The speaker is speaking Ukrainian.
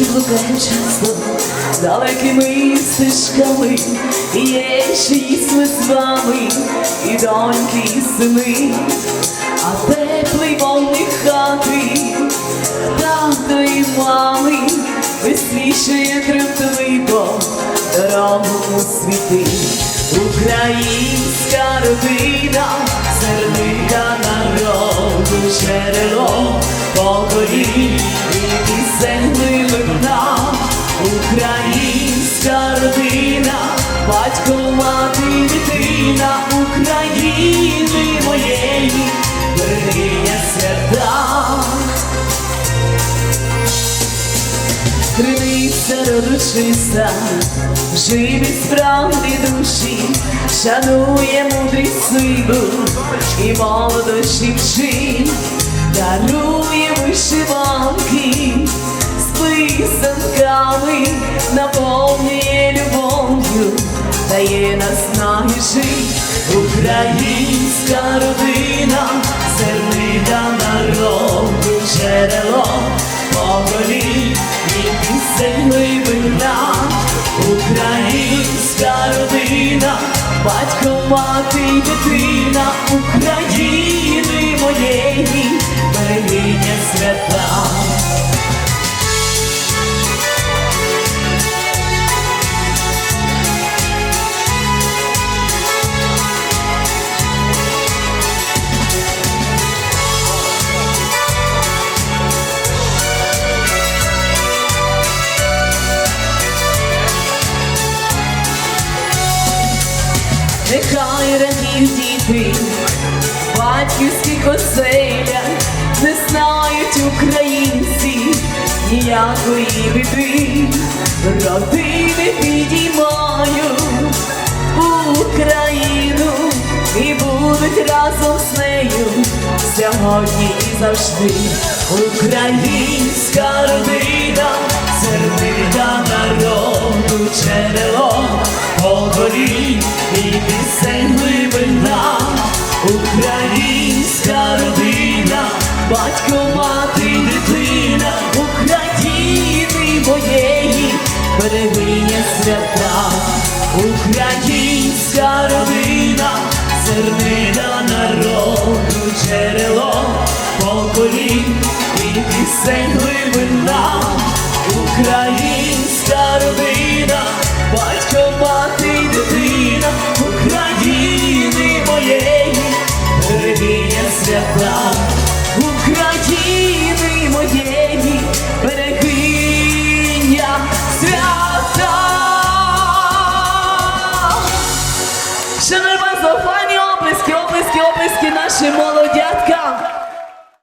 блукаю часто далекими стежками, є чиїсь ми з вами, і доньки, і сини, а теплий вогник хати, тато і мами, висвічує тремтливо дорогу світи. Українська родина, сердика народу, джерело поколінь батько, мати, дитина України моєї, берегиня свята. Криниця родочиста, живі справді душі, шанує мудрість силу і молодощі вчить, дарує вишиванки дає наснаги жить. Українська родина, зернида народу, джерело поколінь і пісень глибина, українська родина, батько, мати, дитина Нехай радіють діти, батьківських оселях не знають українці ніякої біди, родини підіймають Україну і будуть разом з нею сьогодні і завжди. Українська родина, сердита народу, Українська родина, батько, мати, дитина України моєї, берегиня свята. Українська родина, зернина народу, джерело поколінь і пісень глибина. Українська родина, батько, мати, свята, України моєї, берегиня свята. Ще не файні оплески, оплески, оплески нашим молоді.